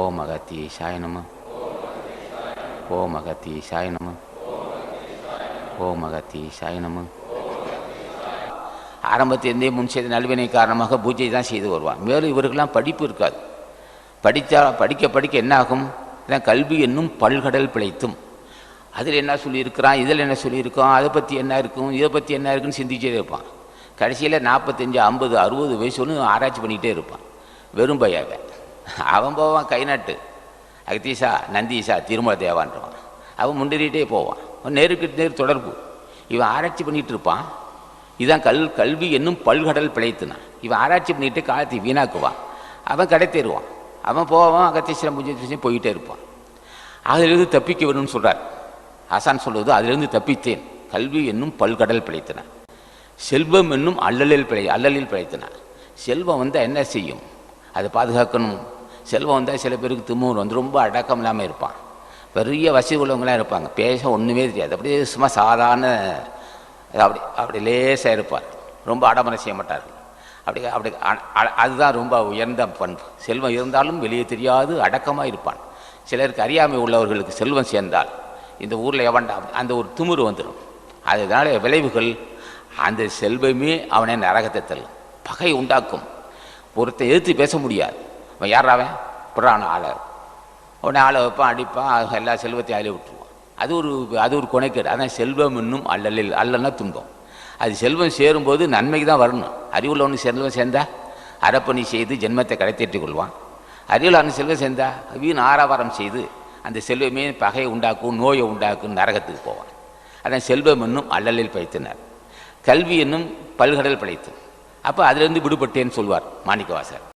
ஓம் அகத்தீஷாய நம ஓம் அகத்தீஷாய நம ஓம் அகத்தீஷாய நம ஆரம்பத்திலிருந்தே முன் செய்த நல்வினை காரணமாக பூஜை தான் செய்து வருவான். மேலும் இவருக்கெல்லாம் படிப்பு இருக்காது. படித்தா படிக்க படிக்க என்ன ஆகும் இதான் கல்வி என்னும் பல்கடல் பிழைத்தும். அதில் என்ன சொல்லியிருக்கிறான்? இதில் என்ன சொல்லியிருக்கோம் அதை பற்றி என்ன இருக்கும்? இதை பற்றி என்ன இருக்குன்னு சிந்திச்சே இருப்பான். கடைசியில் நாற்பத்தஞ்சு ஐம்பது அறுபது வயசு ஒன்று ஆராய்ச்சி பண்ணிக்கிட்டே இருப்பான். வெறும் பையாவை அவன் போவான் கை நட்டு அகத்தீஷா நந்தீஷா திருமல தேவான்றவான். அவன் முன்னேறிட்டே போவான். அவன் நேருக்கு நேர் தொடர்பு. இவன் ஆராய்ச்சி பண்ணிகிட்டு இருப்பான். இதான் கல் கல்வி என்னும் பல்கடல் பிழைத்துனான் இவன் ஆராய்ச்சி பண்ணிட்டு காலத்தை வீணாக்குவான். அவன் கடை தேருவான் அவன் போவான் அகத்தீஸ்வரம் பூஜை போயிட்டே இருப்பான். அதிலிருந்து தப்பிக்க வேணும்னு சொல்கிறார் ஆசான் சொல்வது அதிலிருந்து தப்பித்தேன். கல்வி என்னும் பல்கடல் பிழைத்தன. செல்வம் என்னும் அல்லலில் பிழை அல்லலில் பிழைத்தன. செல்வம் வந்தால் என்ன செய்யும்? அதை பாதுகாக்கணும். செல்வம் வந்தால் சில பேருக்கு திமுர் வந்து ரொம்ப அடக்கம் இல்லாமல் இருப்பான். பெரிய வசதி உள்ளவங்களாம் இருப்பாங்க. பேச ஒன்றுமே தெரியாது. அப்படியே சும்மா சாதாரண அப்படி அப்படி லேசாக இருப்பார். ரொம்ப ஆடம்பரம் செய்ய மாட்டார். அப்படி அப்படி அதுதான் ரொம்ப உயர்ந்த பண்பு. செல்வம் இருந்தாலும் வெளியே தெரியாது அடக்கமாக இருப்பான். சிலருக்கு அறியாமை உள்ளவர்களுக்கு செல்வம் சேர்ந்தால் இந்த ஊரில் எவன்டா அந்த ஒரு திமுரு வந்துடும். அதனால விளைவுகள் அந்த செல்வமே அவனை நரகத்தை தள்ளும். பகை உண்டாக்கும். ஒருத்தர் எதிர்த்து பேச முடியாது. அவன் யார் அவன்? புறான ஆளை. உடனே ஆளை வைப்பான் அடிப்பான் எல்லா செல்வத்தையும் அழி விட்டுருவான். அது ஒரு அது ஒரு கொனைக்கேடு. அதான் செல்வம் இன்னும் அல்லலில் அல்லன்னா துன்பம். அது செல்வம் சேரும்போது நன்மைக்கு தான் வரணும். அறிவுள்ளவனுக்கு செல்வம் சேர்ந்தா அறப்பணி செய்து ஜென்மத்தை கடைத்தேற்றிக் கொள்வான். அறிவுள்ளவனு செல்வம் சேர்ந்தா வீண் ஆரவாரம் செய்து அந்த செல்வமே பகையை உண்டாக்கும் நோயை உண்டாக்கும் நரகத்துக்கு போவான். அதான் செல்வம் என்னும் அல்லலில் படைத்தனர். கல்வி என்னும் பல்கடல் படைத்து அப்போ அதிலிருந்து விடுபட்டேன்னு சொல்வார் மாணிக்கவாசர்.